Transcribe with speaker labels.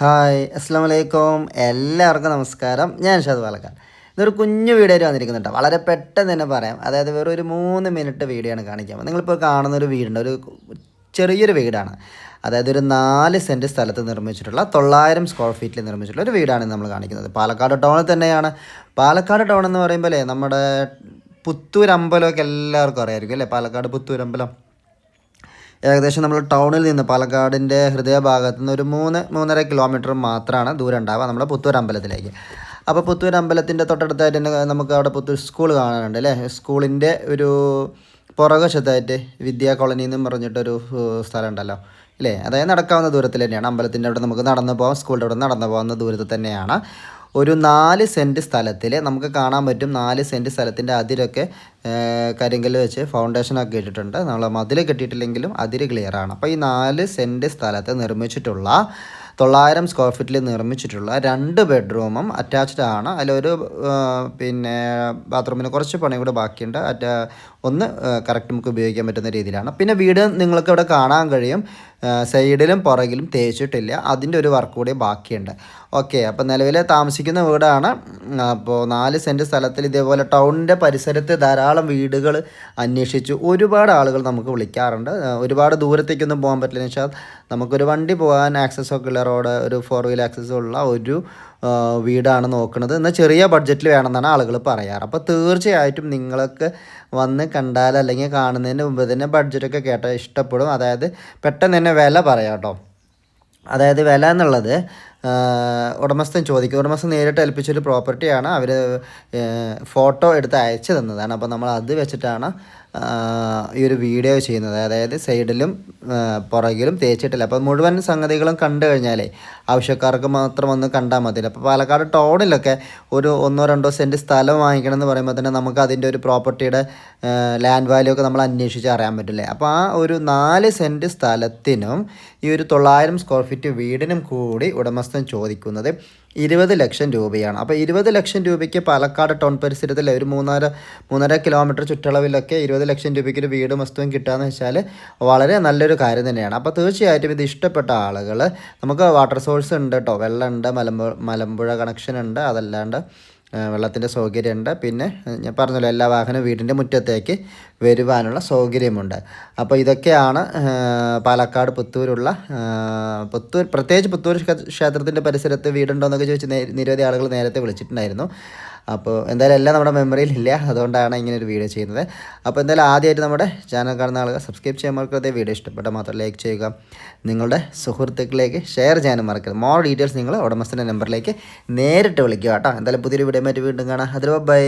Speaker 1: Hi അസ്സാം വലൈക്കും എല്ലാവർക്കും നമസ്കാരം. ഞാൻ ഷാദ് പാലക്കാട്. ഇതൊരു കുഞ്ഞു വീഡിയോ വന്നിരിക്കുന്നുണ്ട് വളരെ പെട്ടെന്ന് തന്നെ പറയാം. അതായത് വെറും ഒരു മൂന്ന് മിനിറ്റ് വീഡിയോ ആണ് കാണിക്കാൻ നിങ്ങളിപ്പോൾ കാണുന്ന ഒരു വീടുണ്ട് ഒരു ചെറിയൊരു വീടാണ്. അതായത് ഒരു നാല് സെന്റ് സ്ഥലത്ത് നിർമ്മിച്ചിട്ടുള്ള തൊള്ളായിരം സ്ക്വയർ ഫീറ്റിൽ നിർമ്മിച്ചിട്ടുള്ള ഒരു വീടാണ് നമ്മൾ കാണിക്കുന്നത്. പാലക്കാട് ടൗണിൽ തന്നെയാണ്. പാലക്കാട് ടൗൺ എന്ന് പറയുമ്പോൾ നമ്മുടെ പുത്തൂരമ്പലമൊക്കെ എല്ലാവർക്കും അറിയായിരിക്കും അല്ലേ? പാലക്കാട് പുത്തൂർ അമ്പലം. ഏകദേശം നമ്മൾ ടൗണിൽ നിന്ന് പാലക്കാടിന്റെ ഹൃദയഭാഗത്ത് നിന്ന് ഒരു മൂന്ന് മൂന്നര കിലോമീറ്റർ മാത്രമാണ് ദൂരം ഉണ്ടാവുക നമ്മുടെ പുത്തൂർ അമ്പലത്തിലേക്ക്. അപ്പോൾ പുത്തൂർ അമ്പലത്തിന്റെ തൊട്ടടുത്തായിട്ട് തന്നെ നമുക്ക് അവിടെ പുത്തൂർ സ്കൂൾ കാണാനുണ്ട് അല്ലേ? സ്കൂളിന്റെ ഒരു പുറകശത്തായിട്ട് വിദ്യാ കോളനി എന്നും പറഞ്ഞിട്ടൊരു സ്ഥലം ഉണ്ടല്ലോ ഇല്ലേ അതായത് നടക്കാവുന്ന ദൂരത്തിൽ തന്നെയാണ്. അമ്പലത്തിന്റെ അവിടെ നമുക്ക് നടന്നു പോകാം സ്കൂളിന്റെ അവിടെ നടന്നു പോകുന്ന ദൂരത്തിൽ തന്നെയാണ്. ഒരു നാല് സെന്റ് സ്ഥലത്തിൽ നമുക്ക് കാണാൻ പറ്റും നാല് സെന്റ് സ്ഥലത്തിന്റെ അതിരൊക്കെ കരിങ്കൽ വെച്ച് ഫൗണ്ടേഷനൊക്കെ ഇട്ടിട്ടുണ്ട്. നമ്മൾ മതിൽ കെട്ടിയിട്ടില്ലെങ്കിലും അതിര് ക്ലിയർ ആണ്. അപ്പോൾ ഈ നാല് സെന്റ് സ്ഥലത്ത് നിർമ്മിച്ചിട്ടുള്ള തൊള്ളായിരം സ്ക്വയർ ഫീറ്റിൽ നിർമ്മിച്ചിട്ടുള്ള രണ്ട് ബെഡ്റൂമും അറ്റാച്ച്ഡ് ആണ്. അതിലൊരു പിന്നെ ബാത്റൂമിന് കുറച്ച് പണി കൂടെ ബാക്കിയുണ്ട്. അറ്റ ഒന്ന് കറക്റ്റ് നമുക്ക് ഉപയോഗിക്കാൻ പറ്റുന്ന രീതിയിലാണ്. പിന്നെ വീട് നിങ്ങൾക്ക് ഇവിടെ കാണാൻ കഴിയും. സൈഡിലും പുറകിലും തേച്ചിട്ടില്ല. അതിന്റെ ഒരു വർക്ക് കൂടി ബാക്കിയുണ്ട്. ഓക്കെ അപ്പോൾ നിലവിൽ താമസിക്കുന്ന വീടാണ്. അപ്പോൾ നാല് സെന്റ് സ്ഥലത്തിൽ ഇതേപോലെ ടൗണിന്റെ പരിസരത്ത് ധാരാളം വീടുകൾ അന്വേഷിച്ചു. ഒരുപാട് ആളുകൾ നമുക്ക് വിളിക്കാറുണ്ട്. ഒരുപാട് ദൂരത്തേക്കൊന്നും പോകാൻ പറ്റില്ല. വെച്ചാൽ നമുക്കൊരു വണ്ടി പോകാൻ ആക്സസ് ഒക്കെ ഉള്ള റോഡ് ഒരു ഫോർ വീൽ ആക്സസ് ഉള്ള ഒരു വീടാണ് നോക്കുന്നത്. എന്നാൽ ചെറിയ ബഡ്ജറ്റിൽ വേണമെന്നാണ് ആളുകൾ പറയാറ്. അപ്പോൾ തീർച്ചയായിട്ടും നിങ്ങൾക്ക് വന്ന് കണ്ടാൽ അല്ലെങ്കിൽ കാണുന്നതിന് മുമ്പ് തന്നെ ബഡ്ജറ്റൊക്കെ കേട്ടാൽ ഇഷ്ടപ്പെടും. അതായത് പെട്ടെന്ന് തന്നെ വില പറയാം കേട്ടോ. അതായത് വില എന്നുള്ളത് ഉടമസ്ഥൻ ചോദിക്കും. ഉടമസ്ഥൻ നേരിട്ട് ഏൽപ്പിച്ചൊരു പ്രോപ്പർട്ടിയാണ് അവർ ഫോട്ടോ എടുത്ത് അയച്ചു തന്നതാണ്. അപ്പോൾ നമ്മൾ അത് വെച്ചിട്ടാണ് ഈ ഒരു വീഡിയോ ചെയ്യുന്നത്. അതായത് സൈഡിലും പുറകിലും തേച്ചിട്ടില്ല. അപ്പോൾ മുഴുവൻ സംഗതികളും കണ്ടു കഴിഞ്ഞാലേ ആവശ്യക്കാർക്ക് മാത്രം ഒന്ന് കണ്ടാൽ മതി. അപ്പോൾ പാലക്കാട് ടൗണിലൊക്കെ ഒരു ഒന്നോ രണ്ടോ സെന്റ് സ്ഥലം വാങ്ങിക്കണം എന്ന് പറയുമ്പോൾ തന്നെ നമുക്ക് അതിന്റെ ഒരു പ്രോപ്പർട്ടിയുടെ ലാൻഡ് വാല്യൂ ഒക്കെ നമ്മൾ അന്വേഷിച്ച് അറിയാൻ പറ്റില്ലേ? അപ്പോൾ ആ ഒരു നാല് സെന്റ് സ്ഥലത്തിനും ഈ ഒരു തൊള്ളായിരം സ്ക്വയർ ഫീറ്റ് വീടിനും കൂടി ഉടമസ്ഥൻ ചോദിക്കുന്നത് ഇരുപത് ലക്ഷം രൂപയാണ്. അപ്പോൾ ഇരുപത് ലക്ഷം രൂപയ്ക്ക് പാലക്കാട് ടൗൺ പരിസരത്തിൽ ഒരു മൂന്നര മൂന്നര കിലോമീറ്റർ ചുറ്റളവിലൊക്കെ ഇരുപത് ലക്ഷം രൂപയ്ക്ക് ഒരു വീടും വസ്തുവും കിട്ടുകയെന്ന് വെച്ചാൽ വളരെ നല്ലൊരു കാര്യം തന്നെയാണ്. അപ്പോൾ തീർച്ചയായിട്ടും ഇത് ഇഷ്ടപ്പെട്ട ആളുകൾ നമുക്ക് വാട്ടർ സോഴ്സ് ഉണ്ട് കേട്ടോ വെള്ളമുണ്ട് മലമ്പുഴ മലമ്പുഴ കണക്ഷൻ ഉണ്ട് അതല്ലാണ്ട് വെള്ളത്തിന്റെ സൗകര്യമുണ്ട്. പിന്നെ ഞാൻ പറഞ്ഞല്ലോ എല്ലാ വാഹനവും വീടിന്റെ മുറ്റത്തേക്ക് വരുവാനുള്ള സൗകര്യമുണ്ട്. അപ്പോൾ ഇതൊക്കെയാണ് പാലക്കാട് പുത്തൂരുള്ള പുത്തൂർ പ്രത്യേകിച്ച് പുത്തൂർ ക്ഷേ- ക്ഷേത്രത്തിന്റെ പരിസരത്ത് വീടുണ്ടോ എന്നൊക്കെ ചോദിച്ച് നിരവധി ആളുകൾ നേരത്തെ വിളിച്ചിട്ടുണ്ടായിരുന്നു. അപ്പോൾ എന്തായാലും എല്ലാം നമ്മുടെ മെമ്മറിയിൽ ഇല്ല അതുകൊണ്ടാണ് ഇങ്ങനെ ഒരു വീഡിയോ ചെയ്യുന്നത്. അപ്പോൾ എന്തായാലും ആദ്യമായിട്ട് നമ്മുടെ ചാനൽ കാണുന്ന ആളുകൾ സബ്സ്ക്രൈബ് ചെയ്യാൻ മറക്കരുത്. വീഡിയോ ഇഷ്ടപ്പെട്ട മാത്രം ലൈക്ക് ചെയ്യുക. നിങ്ങളുടെ സുഹൃത്തുക്കളിലേക്ക് ഷെയർ ചെയ്യാനും മറക്കരുത്. മോർ ഡീറ്റെയിൽസ് നിങ്ങൾ ഉടമസ്ഥന്റെ നമ്പറിലേക്ക് നേരിട്ട് വിളിക്കുക കേട്ടോ. എന്തായാലും പുതിയൊരു വീഡിയോ മറ്റു വീണ്ടും കാണാം. അതിൽ ബൈ